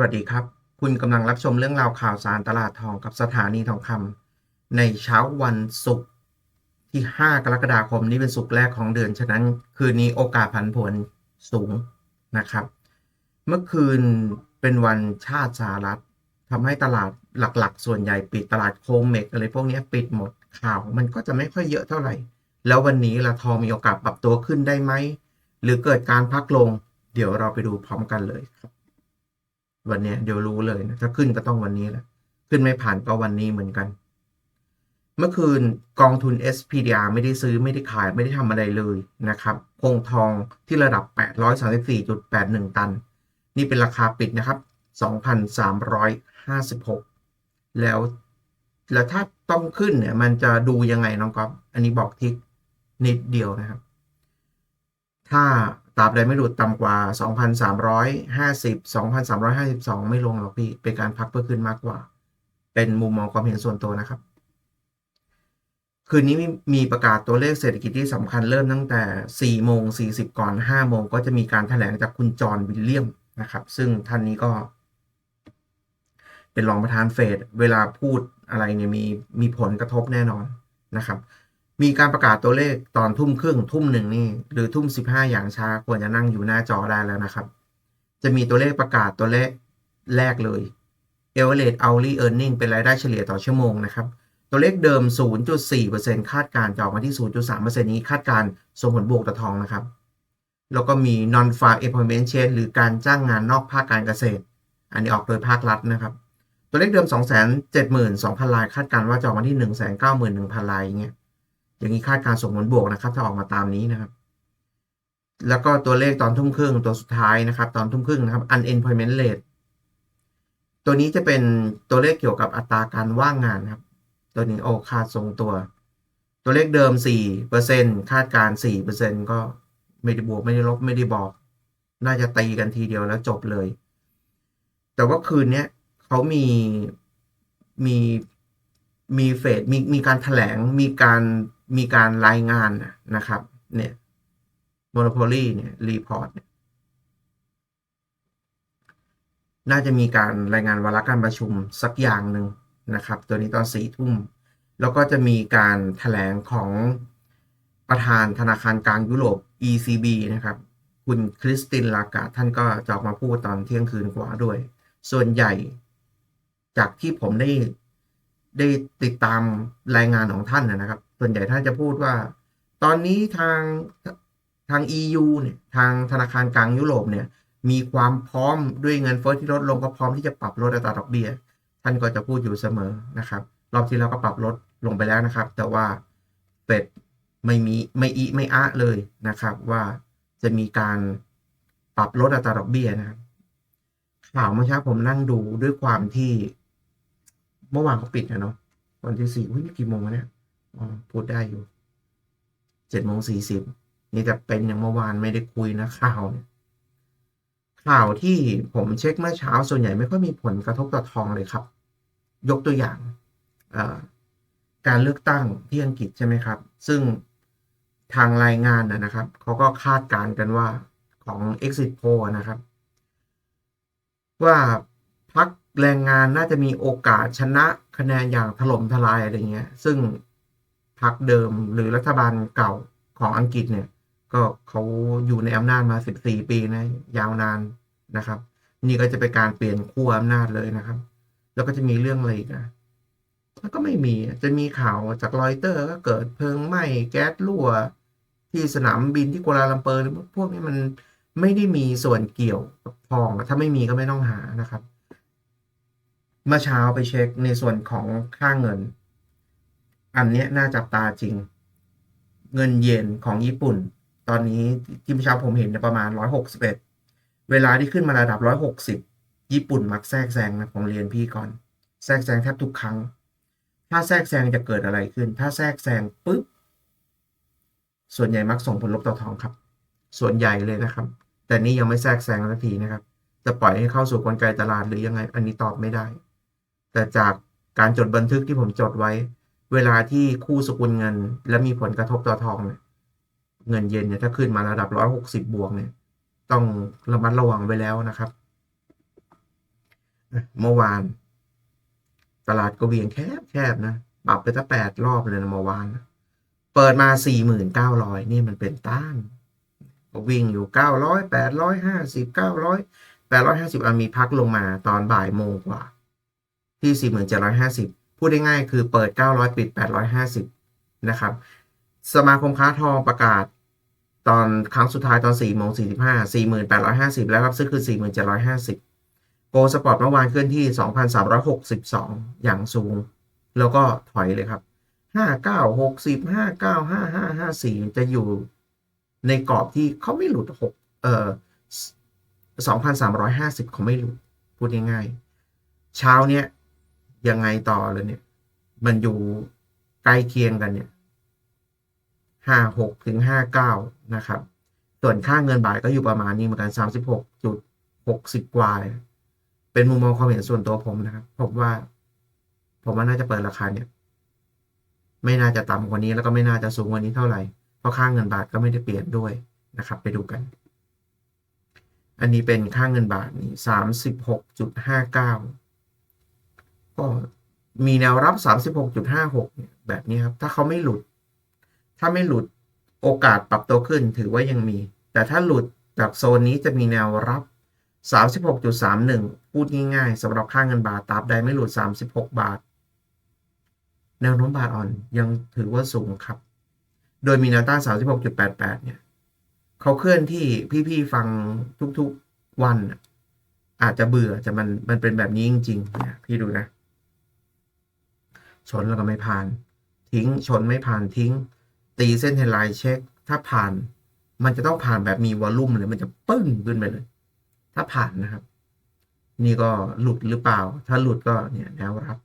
วัสดีครับ คุณกำลังรับชมเรื่องราวข่าวสารตลาดทองกับสถานีทองคำในเช้าวันศุกร์ที่ 5 กรกฎาคมนี้เป็นศุกร์แรกของเดือน ฉะนั้นคืนนี้โอกาสผันผวนสูงนะครับ เมื่อคืนเป็นวันชาติสหรัฐทำให้ตลาดหลักๆ ส่วนใหญ่ปิดตลาดโคมเมกอะไรพวกนี้ปิดหมดข่าว มันก็จะไม่ค่อยเยอะเท่าไหร่ แล้ววันนี้ละทองมีโอกาสปรับตัวขึ้นได้ไหมหรือเกิดการพักลง เดี๋ยวเราไปดูพร้อมกันเลยครับ วันนี้เดี๋ยวรู้เลยนะถ้าขึ้นก็ต้องวันนี้แหละขึ้นไม่ผ่านก็วันนี้เหมือนกัน เมื่อคืนกองทุน SPDR ไม่ได้ซื้อไม่ได้ขายไม่ได้ทำอะไรเลยนะครับคงทองที่ระดับ 834.81 ตัน นี่เป็นราคาปิดนะครับ 2,356 แล้ว แล้วถ้าต้องขึ้นเนี่ย มันจะดูยังไงน้องก๊อฟอันนี้บอกทิกนิดเดียวนะครับ ถ้า ตราบใดไม่หลุดต่ำกว่า 2,350 2,352 ไม่ลงหรอกพี่ เป็นการพักเพื่อขึ้นมากกว่า เป็นมุมมองความเห็นส่วนตัวนะครับ คืนนี้มีมีประกาศตัวเลขเศรษฐกิจที่สำคัญเริ่มตั้งแต่ 4 โมง 40 ก่อน 5 โมงก็จะมีการถแถลงจากคุณจอห์นวิลเลียมนะครับ ซึ่งท่านนี้ก็ เป็นรองประธานเฟด เวลาพูดอะไรเนี่ยมีมีผลกระทบแน่นอนนะครับ มีการประกาศตัวเลขตอนทุ่มครึ่งทุ่มหนึ่งนี่หรือทุ่ม15อย่างช้าควรจะนั่งอยู่หน้าจอได้แล้วนะครับ จะมีตัวเลขประกาศตัวเลขแรกเลย Average Hourly Earning เป็นรายได้เฉลี่ยต่อชั่วโมงนะครับ ตัวเลขเดิม 0.4%คาดการจะออกมาที่ 0.3%นี้คาดการส่งผลบวกต่อทองนะครับ แล้วก็มี Non Farm Employment Change หรือการจ้างงานนอกภาคการเกษตร อันนี้ออกโดยภาครัฐนะครับ ตัวเลขเดิม 272,000ราย คาดการว่าจะออกมาที่ 191,000รายอย่างเงี้ย อย่างนี้คาดการส่งผลบวกนะครับ ถ้าออกมาตามนี้นะครับ แล้วก็ตัวเลขตอนทุ่มครึ่งตัวสุดท้ายนะครับ ตอนทุ่มครึ่งนะครับ unemployment rate ตัวนี้จะเป็นตัวเลขเกี่ยวกับอัตราการว่างงานครับ ตัวนี้โอ้คาดทรงตัว ตัวเลขเดิม4%คาดการ4%ก็ไม่ได้บวกไม่ได้ลบไม่ได้บอก น่าจะตีกันทีเดียวแล้วจบเลย แต่ว่าคืนนี้เขามีมีมีเฟดมีมีการถแถลงมีการ มีการรายงานนะครับ เนี่ย Monopoly เนี่ยรีพอร์ตเนี่ยน่าจะมีการรายงานวาระการประชุมสักอย่างหนึ่งนะครับ ตัวนี้ตอนสี่ทุ่ม แล้วก็จะมีการถแถลงของประธานธนาคารกลางยุโรป ECB นะครับ คุณคริสตินลากาท่านก็จะออกมาพูดตอนเที่ยงคืนกว่าด้วย ส่วนใหญ่ จากที่ผมได้ได้ติดตามรายงานของท่านนะครับ ส่วนใหญ่ท่านจะพูดว่า ตอนนี้ทางทาง EU เนี่ยทางธนาคารกลางยุโรปเนี่ย มีความพร้อมด้วยเงินเฟ้อที่ลดลงก็พร้อมที่จะปรับลดอัตราดอกเบี้ย ท่านก็จะพูดอยู่เสมอนะครับ รอบที่แล้วก็ปรับลดลงไปแล้วนะครับ แต่ว่าเฟดไม่มีไม่อีไม่อะเลยนะครับ ว่าจะมีการปรับลดอัตราดอกเบี้ยนะครับข่าวเมื่อเช้าผมนั่งดูด้วยความที่ เมื่อวานเขาปิดนะเนาะวันที่สี่นี่กี่โมงเนี่ย พูดได้อยู่เจ็ดโมงสี่สิบนี่แต่เป็นอย่างเมื่อวานไม่ได้คุยนะข่าวเนี่ยข่าวที่ผมเช็คเมื่อเช้าส่วนใหญ่ไม่ค่อยมีผลกระทบต่อทองเลยครับ ยกตัวอย่างการเลือกตั้งที่อังกฤษใช่ไหมครับ ซึ่งทางรายงานนะครับเขาก็คาดการณ์กันว่าของ exit poll นะครับ ว่าพักแรงงานน่าจะมีโอกาสชนะคะแนนอย่างถล่มทลายอะไรเงี้ย ซึ่ง พรรคเดิมหรือรัฐบาลเก่าของอังกฤษเนี่ย ก็เขาอยู่ในอำนาจมา 14 ปีนะยาวนานนะครับ นี่ก็จะเป็นการเปลี่ยนขั้วอำนาจเลยนะครับ แล้วก็จะมีเรื่องอะไรอีกนะแล้วก็ไม่มีจะมีข่าวจากรอยเตอร์ก็เกิดเพลิงไหม้แก๊สรั่ว ที่สนามบินที่กัวลาลัมเปอร์พวกนี้มันไม่ได้มีส่วนเกี่ยวกับทอง ถ้าไม่มีก็ไม่ต้องหานะครับ เมื่อเช้าไปเช็คในส่วนของค่าเงิน อันนี้น่าจับตาจริง เงินเยนของญี่ปุ่น ตอนนี้ที่เช้าผมเห็นประมาณ161เอ็ดเวลาที่ขึ้นมาระดับ160ญี่ปุ่นมักแทรกแซงนะผมเรียนพี่ก่อน แทรกแซงแทบทุกครั้ง ถ้าแทรกแซงจะเกิดอะไรขึ้น ถ้าแทรกแซงปุ๊บส่วนใหญ่มักส่งผลลบต่อทองครับ ส่วนใหญ่เลยนะครับ แต่นี้ยังไม่แทรกแซงสักทีนะครับ จะปล่อยให้เข้าสู่กลไกตลาดหรือยังไง อันนี้ตอบไม่ได้ แต่จากการจดบันทึกที่ผมจดไว้ เวลาที่คู่สกุลเงิน และมีผลกระทบต่อทองเนี่ยเงินเย็นเนี่ยถ้าขึ้นมาระดับร้อยหกสิบบวกเนี่ย ต้องระมัดระวังไว้แล้วนะครับเมื่อวาน ตลาดก็เวียงแคบแคบนะปรับไปตั้งแปดรอบเลยนะเมื่อวาน เปิดมาสี่หมื่นเก้าร้อยนี่มันเป็นต้านก็วิ่งอยู่เก้าร้อยแปดร้อยห้าสิบเก้าร้อยแปดร้อยห้าสิบมีพักลงมาตอนบ่ายโมงกว่า ที่สี่หมื่นเจ็ดร้อยห้าสิบ พูดได้ง่ายคือเปิดเก้าร้อยปิดแปดร้อยห้าสิบนะครับ สมาคมค้าทองประกาศตอนครั้งสุดท้ายตอน4โมง45 4,850 แล้วรับซื้อคือ 4,750 โกลสปอร์ตเมื่อวานเคลื่อนที่ 2,362 อย่างสูง แล้วก็ถอยเลยครับ 59 60 59 55 54 จะอยู่ในกรอบที่เขาไม่หลุด 6 เอ่อ 2,350 เขาไม่หลุด พูดง่ายๆเช้าเนี้ย ยังไงต่อเลยเนี่ย มันอยู่ใกล้เคียงกันเนี่ยห้าหกถึงห้าเก้านะครับ ส่วนค่าเงินบาทก็อยู่ประมาณนี้เหมือนกันสามสิบหกจุดหกสิบกว่าเลยเป็นมุมมองความเห็นส่วนตัวผมนะครับ ผมว่า ผมว่าน่าจะเปิดราคาเนี่ย ไม่น่าจะต่ำกว่านี้แล้วก็ไม่น่าจะสูงกว่านี้เท่าไหร่ เพราะค่าเงินบาทก็ไม่ได้เปลี่ยนด้วยนะครับ ไปดูกัน อันนี้เป็นค่าเงินบาทนี่สามสิบหกจุดห้าเก้า ก็มีแนวรับสามสิบหกจุดห้าหกเนี่ยแบบนี้ครับ ถ้าเขาไม่หลุด ถ้าไม่หลุดโอกาสปรับตัวขึ้นถือว่ายังมี แต่ถ้าหลุดจากโซนนี้จะมีแนวรับ 36.31 พูดง่ายๆสำหรับค่าเงินบาทตราบใดไม่หลุด 36 บาท แนวโน้มบาทอ่อนยังถือว่าสูงครับ โดยมีแนวต้าน 36.88 เนี่ยเขาเคลื่อนที่พี่ๆฟังทุกๆวัน อาจจะเบื่อแต่มันมันเป็นแบบนี้จริงๆนะพี่ดูนะ ชนแล้วก็ไม่ผ่าน ทิ้งชนไม่ผ่านทิ้ง ตีเส้นเทนไลน์เช็ค ถ้าผ่าน มันจะต้องผ่านแบบมีวอลลุ่มเลยมันจะปึ้งขึ้นไปเลย ถ้าผ่านนะครับ นี่ก็หลุดหรือเปล่า ถ้าหลุดก็เนี่ยแนวรับ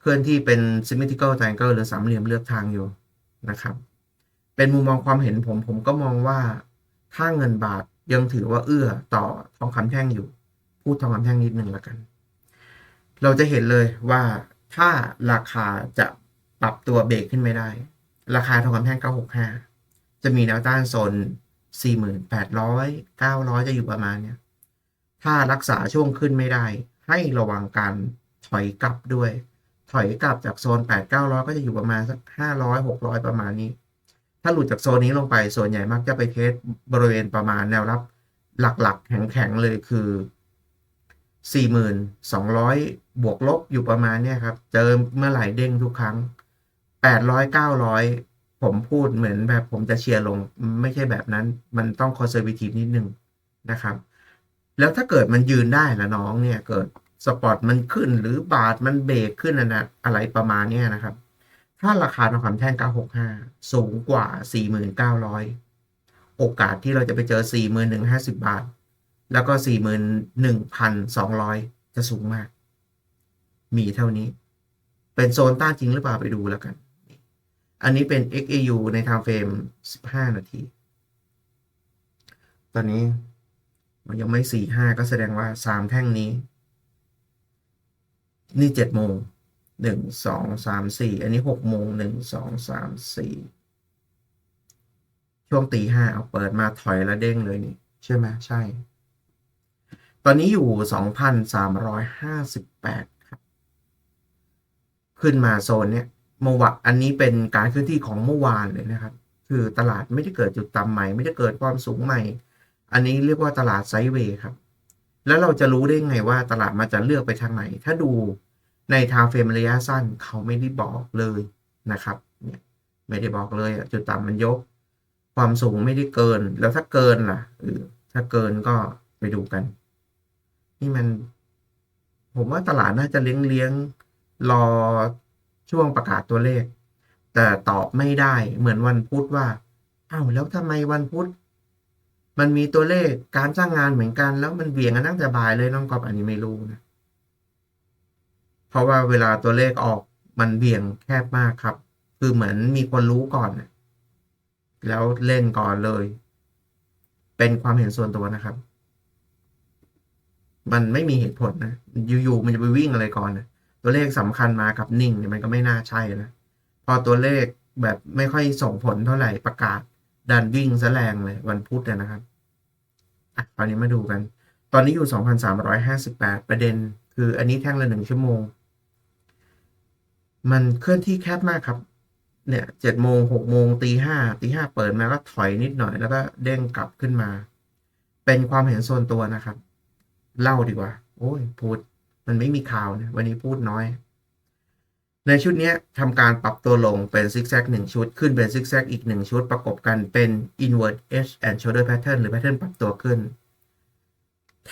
เคลื่อนที่เป็น symmetrical triangle หรือสามเหลี่ยมเลือกทางอยู่นะครับ เป็นมุมมองความเห็นผมผมก็มองว่าค่าเงินบาทยังถือว่าเอื้อต่อทองคำแท่งอยู่ พูดทองคำแท่งนิดนึงแล้วกัน เราจะเห็นเลยว่าถ้าราคาจะปรับตัวเบรกขึ้นไม่ได้ ราคาทองคำแท่ง 965 จะมีแนวต้านโซน 4,800 900 จะอยู่ประมาณเนี้ยถ้ารักษาช่วงขึ้นไม่ได้ ให้ระวังการถอยกลับด้วย ถอยกลับจากโซน 8 900 ก็จะอยู่ประมาณสัก 500 600 ประมาณนี้ ถ้าหลุดจากโซนนี้ลงไปส่วนใหญ่มักจะไปเทสบริเวณประมาณแนวรับหลักๆ แข็งๆเลยคือ 4,200 บวกลบอยู่ประมาณเนี้ยครับ เจอเมื่อไหร่เด้งทุกครั้ง 800 900 ผมพูดเหมือนแบบผมจะเชียร์ลงไม่ใช่แบบนั้น มันต้องคอนเซอร์วทีฟนิดนึงนะครับ แล้วถ้าเกิดมันยืนได้ละน้องเนี่ยเกิดสปอร์ตมันขึ้นหรือบาทมันเบรกขึ้นนะอะไรประมาณเนี้ยนะครับ ถ้าราคาทองคำแท่ง 965 สูงกว่า 4,900 โอกาสที่เราจะไปเจอ 4,150 บาท แล้วก็ 41,200 จะสูงมาก มีเท่านี้ เป็นโซนต้านจริงหรือเปล่าไปดูแล้วกัน อันนี้เป็น XAU ใน time frame 15 นาที ตอนนี้มันยังไม่สี่ห้าก็แสดงว่าสามแท่งนี้ นี่เจ็ดโมงหนึ่งสองสามสี่อันนี้หกโมงหนึ่งสองสามสี่ช่วงตีห้าเอาเปิดมาถอยแล้วเด้งเลยนี่ ใช่ไหมใช่ ตอนนี้อยู่สองพันสามร้อยห้าสิบแปดครับ ขึ้นมาโซนเนี้ยเมื่อวานอันนี้เป็นการเคลื่อนที่ของเมื่อวานเลยนะครับ คือตลาดไม่ได้เกิดจุดต่ำใหม่ ไม่ได้เกิดความสูงใหม่ อันนี้เรียกว่าตลาดไซด์เวย์ครับ แล้วเราจะรู้ได้ไงว่าตลาดมันจะเลือกไปทางไหน ถ้าดูในทางเฟรมระยะสั้นเขาไม่ได้บอกเลยนะครับเนี่ยไม่ได้บอกเลยจุดต่ำมันยก ความสูงไม่ได้เกิน แล้วถ้าเกินล่ะถ้าเกินก็ไปดูกัน นี่มัน ผมว่าตลาดน่าจะเลี้ยงเลี้ยงรอช่วงประกาศตัวเลข แต่ตอบไม่ได้เหมือนวันพุธว่าอ้าวแล้วทำไมวันพุธมันมีตัวเลขการจ้างงานเหมือนกัน แล้วมันเบี่ยงกันตั้งแต่บ่ายเลยน้องกอบอันนี้ไม่รู้นะเพราะว่าเวลาตัวเลขออกมันเบี่ยงแคบมากครับ คือเหมือนมีคนรู้ก่อนแล้วเล่นก่อนเลย เป็นความเห็นส่วนตัวนะครับ มันไม่มีเหตุผลนะอยู่ๆมันจะไปวิ่งอะไรก่อนนะตัวเลขสำคัญมากับนิ่งเนี่ยมันก็ไม่น่าใช่นะพอตัวเลขแบบไม่ค่อยส่งผลเท่าไหร่ประกาศดันวิ่งซะแรงเลยวันพุธเนี่ยนะครับอะคราวนี้มาดูกัน ตอนนี้อยู่ 2,358 ประเด็น คืออันนี้แท่งละหนึ่งชั่วโมง มันเคลื่อนที่แคบมากครับ เนี่ยเจ็ดโมงหกโมงตีห้าตีห้าเปิดมาก็ถอยนิดหน่อย แล้วก็เด้งกลับขึ้นมา เป็นความเห็นส่วนตัวนะครับ เล่าดีกว่า โอ้ยพูด มันไม่มีข่าวนะวันนี้พูดน้อย ในชุดนี้ทำการปรับตัวลงเป็นซิกแซกหนึ่งชุด ขึ้นเป็นซิกแซกอีกหนึ่งชุดประกบกันเป็น invert edge and shoulder pattern หรือ pattern ปรับตัวขึ้น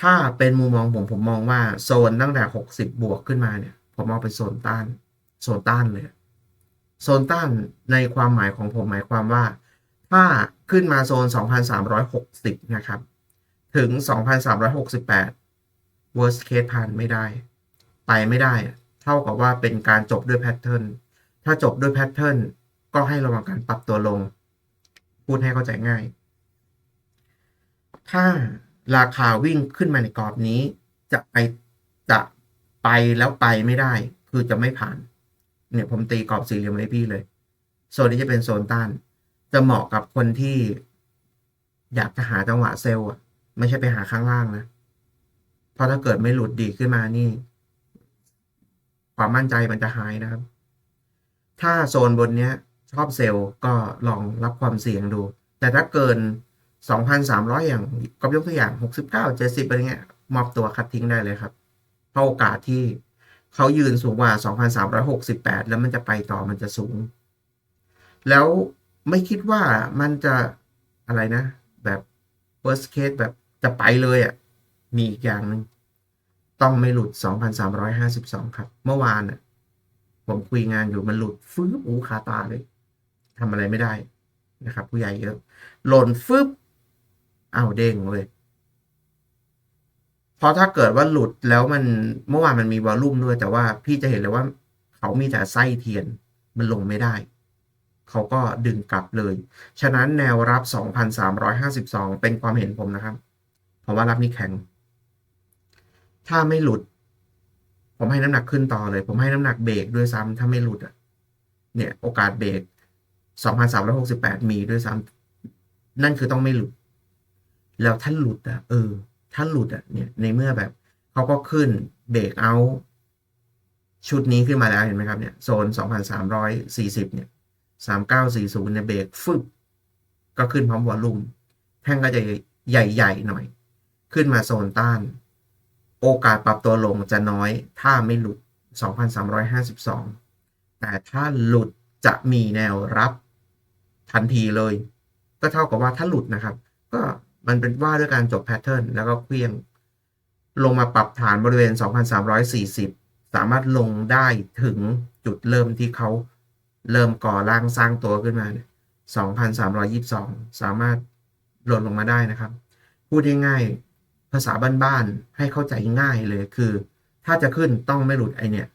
ถ้าเป็นมุมมองผมผมมองว่าโซนตั้งแต่ 60 บวกขึ้นมาเนี่ย ผมมองเป็นโซนต้าน โซนต้านเลยโซนต้านในความหมายของผมหมายความว่า ถ้าขึ้นมาโซน 2,360 นะครับ ถึง 2,368 worst case ผ่านไม่ได้ ไปไม่ได้ เท่ากับว่าเป็นการจบด้วยแพทเทิร์นถ้าจบด้วยแพทเทิร์นก็ให้ระวังการปรับตัวลง พูดให้เข้าใจง่าย ถ้าราคาวิ่งขึ้นมาในกรอบนี้ จะไปจะไปแล้วไปไม่ได้ คือจะไม่ผ่าน เนี่ยผมตีกรอบสี่เหลี่ยมให้พี่เลย โซนนี้จะเป็นโซนต้าน จะเหมาะกับคนที่ อยากจะหาจังหวะเซลล์อะไม่ใช่ไปหาข้างล่างนะ เพราะถ้าเกิดไม่หลุดดีขึ้นมานี่ ความมั่นใจมันจะหายนะครับ ถ้าโซนบนเนี้ย ชอบเซลล์ก็ลองรับความเสี่ยงดู แต่ถ้าเกิน 2,300 อย่างก็ยกตัวอย่าง 69 70อะไรเงี้ยมอบตัวคัดทิ้งได้เลยครับเพราะโอกาสที่เขายืนสูงกว่า 2,368 แล้วมันจะไปต่อมันจะสูง แล้วไม่คิดว่ามันจะอะไรนะ แบบ worst case แบบจะไปเลยอะ่ะ มีอีกอย่างหนึ่งต้องไม่หลุด 2,352 ครับ เมื่อวานน่ะผมคุยงานอยู่มันหลุดฟึบอูคาตาเลยทำอะไรไม่ได้นะครับ ผู้ใหญ่เยอะ หล่นฟึบอ้าวเด้งเลยเพราะถ้าเกิดว่าหลุดแล้วมันเมื่อวานมันมีวอลลุ่มด้วย แต่ว่าพี่จะเห็นเลยว่า เขามีแต่ไส้เทียนมันลงไม่ได้ เขาก็ดึงกลับเลย ฉะนั้นแนวรับ 2,352 เป็นความเห็นผมนะครับ ผมว่ารับนี่แข็ง ถ้าไม่หลุด ผมให้น้ำหนักขึ้นต่อเลย ผมให้น้ำหนักเบรกด้วยซ้ำถ้าไม่หลุดอะ เนี่ยโอกาสเบรก2,368 มีด้วยซ้ำนั่นคือต้องไม่หลุด แล้วถ้าหลุดอะ เออ ถ้าหลุดอะ เนี่ยในเมื่อแบบเขาก็ขึ้นเบรกเอา ชุดนี้ขึ้นมาแล้วเห็นไหมครับเนี่ยโซน 2,340 เนี่ย 3940เนี่ยเบรกฟึบก็ขึ้นพร้อมวอลลุ่มแท่งก็จะใหญ่ ๆ หน่อย ขึ้นมาโซนต้าน โอกาสปรับตัวลงจะน้อยถ้าไม่หลุด 2,352 แต่ถ้าหลุดจะมีแนวรับทันทีเลย ก็เท่ากับว่าถ้าหลุดนะครับ ก็มันเป็นว่าด้วยการจบแพทเทิร์นแล้วก็เคลียง ลงมาปรับฐานบริเวณ 2,340 สามารถลงได้ถึงจุดเริ่มที่เขาเริ่มก่อร่างสร้างตัวขึ้นมา 2,322 สามารถหล่นลงมาได้นะครับ พูดง่ายๆ ภาษาบ้านๆให้เข้าใจง่ายเลยคือ ถ้าจะขึ้นต้องไม่หลุดไอเนี่ย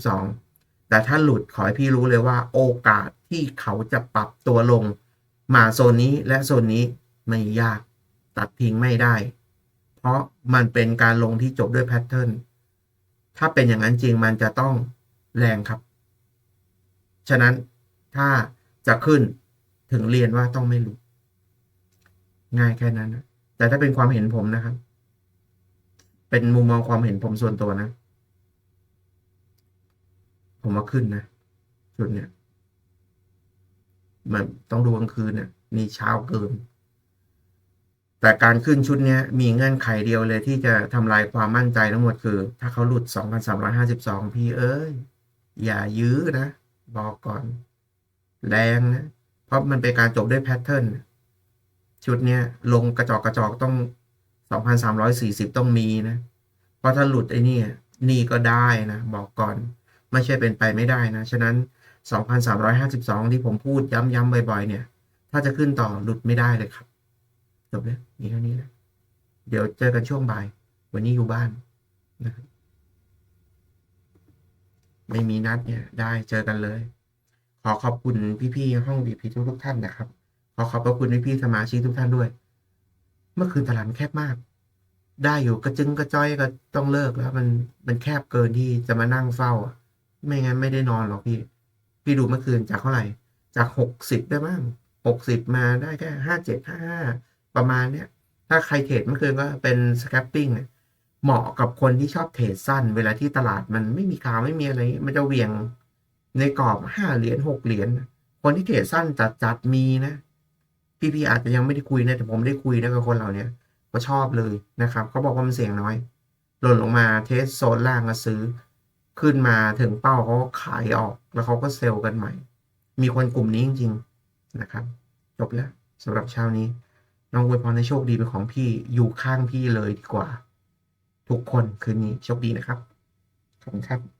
2,352 แต่ถ้าหลุดขอให้พี่รู้เลยว่า โอกาสที่เขาจะปรับตัวลง มาโซนนี้และโซนนี้ไม่ยากตัดทิ้งไม่ได้ เพราะมันเป็นการลงที่จบด้วยแพทเทิร์นถ้าเป็นอย่างนั้นจริงมันจะต้องแรงครับ ฉะนั้นถ้าจะขึ้นถึงเรียนว่าต้องไม่หลุดง่ายแค่นั้นนะ แต่ถ้าเป็นความเห็นผมนะครับ เป็นมุมมองความเห็นผมส่วนตัวนะ ผมว่าขึ้นนะจุดเนี้ยมันต้องดูกลางคืนเนี่ยนี่เช้าเกิน แต่การขึ้นชุดเนี้ยมีเงื่อนไขเดียวเลยที่จะทำลายความมั่นใจทั้งหมดคือ ถ้าเขาหลุด 2,352 พี่เอ้ย อย่ายื้อนะ บอกก่อน แรงนะ เพราะมันเป็นการจบด้วยแพทเทิร์น ชุดเนี้ยลงกระจอกกระจอกต้อง2,340ต้องมีนะ เพราะถ้าหลุดไอ้นี่นี่ก็ได้นะ บอกก่อนไม่ใช่เป็นไปไม่ได้นะ ฉะนั้น 2,352 ที่ผมพูดย้ำๆบ่อยๆ เนี่ย ถ้าจะขึ้นต่อหลุดไม่ได้เลยครับจบแล้วมีแค่านี้นะเดี๋ยวเจอกันช่วงบ่าย วันนี้อยู่บ้านนะครับไม่มีนัดเนี่ยได้เจอกันเลย ขอขอบคุณพี่ๆห้องบีพีทุกทุกๆท่านนะครับ ขอขอบพระคุณพี่สมาชิกทุกท่านด้วย เมื่อคืนตลาดมันแคบมาก ได้อยู่กระจึงกระจ้อยก็ต้องเลิกแล้ว มันมันแคบเกินที่จะมานั่งเฝ้าไม่งั้นไม่ได้นอนหรอกพี่ พี่ดูเมื่อคืนจากเท่าไหร่ จากหกสิบได้บ้างหกสิบมาได้แค่ห้าเจ็ดห้าห้าประมาณเนี้ย ถ้าใครเทรดเมื่อคืนก็เป็น scalping เนี่ยเหมาะกับคนที่ชอบเทรดสั้น เวลาที่ตลาดมันไม่มีข่าวไม่มีอะไร มันจะเวียงในกรอบห้าเหรียญหกเหรียญคนที่เทรดสั้นจัดจัดมีนะ พี่ๆอาจจะยังไม่ได้คุยนะแต่ผมได้คุยนะกับคนเหล่านี้ก็ชอบเลยนะครับเขาบอกว่ามันเสี่ยงน้อย หล่นลงมาเทสโซนล่างก็ซื้อ ขึ้นมาถึงเป้าเขาก็ขายออกแล้วเขาก็เซลล์กันใหม่ มีคนกลุ่มนี้จริงๆนะครับจบแล้วสำหรับเช้านี้น้องอวยพรในโชคดีเป็นของพี่อยู่ข้างพี่เลยดีกว่า ทุกคนคืนนี้โชคดีนะครับขอบคุณครับ